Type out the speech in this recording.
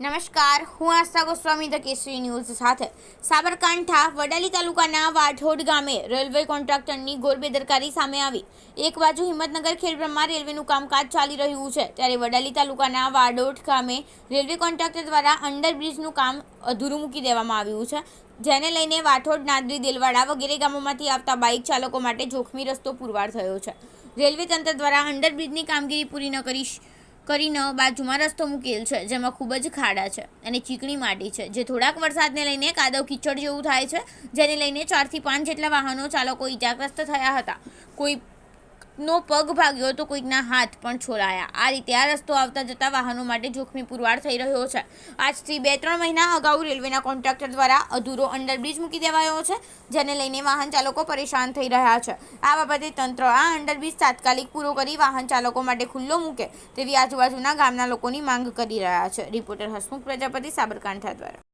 નમસ્કાર, હું આસ્થા Goswami, the Kesari news સાથે સાબરકાંઠા, વડાલી તાલુકાના વાઢોડ ગામે રેલવે કોન્ટ્રાક્ટરની ઘોર બેદરકારી સામે આવી. એક બાજુ હિંમતનગર ખેડબ્રહ્મા રેલવેનું કામકાજ ચાલી રહ્યું છે, ત્યારે વડાલી તાલુકાના વાડોડ ગામે રેલવે કોન્ટ્રાક્ટર દ્વારા અંડરબ્રિજનું કામ અધૂરું મૂકી દેવામાં આવ્યું છે, જેને લઈને વાઠોડ નાદરી, દેલવાડા વગેરે ગામોમાંથી આવતા બાઇક ચાલકો માટે જોખમી રસ્તો પુરવાર થયો છે. રેલવે તંત્ર દ્વારા અંડરબ્રિજની કામગીરી પૂરી ન કરી કરીને બાજુમાં રસ્તો મૂકેલ છે, જેમાં ખૂબ જ ખાડા છે અને ચીકણી માટી છે, જે થોડાક વરસાદને લઈને કાદવ કીચડ જેવું થાય છે, જેને લઈને ચારથી પાંચ જેટલા વાહનો ચાલકો ઇજાગ્રસ્ત થયા હતા. કોઈ નો પગ ભાગ્યો તો કોઈકના હાથ પણ છોલાયા. આ રીતે આ રસ્તો આવતા જતા વાહનો માટે જોખમી પુરવાર થઈ રહ્યો છે. આજથી બે ત્રણ મહિના અગાઉ રેલવેના કોન્ટ્રાક્ટર દ્વારા અધૂરો અંડરબ્રિજ મૂકી દેવાયો છે, જેને લઈને વાહન ચાલકો પરેશાન થઈ રહ્યા છે. આ બાબતે તંત્ર આ અંડરબ્રિજ તાત્કાલિક પૂરો કરી વાહન ચાલકો માટે ખુલ્લો મૂકે તેવી આજુબાજુના ગામના લોકોની માંગ કરી રહ્યા છે. રિપોર્ટર હસમુખ પ્રજાપતિ સાબરકાંઠા દ્વારા.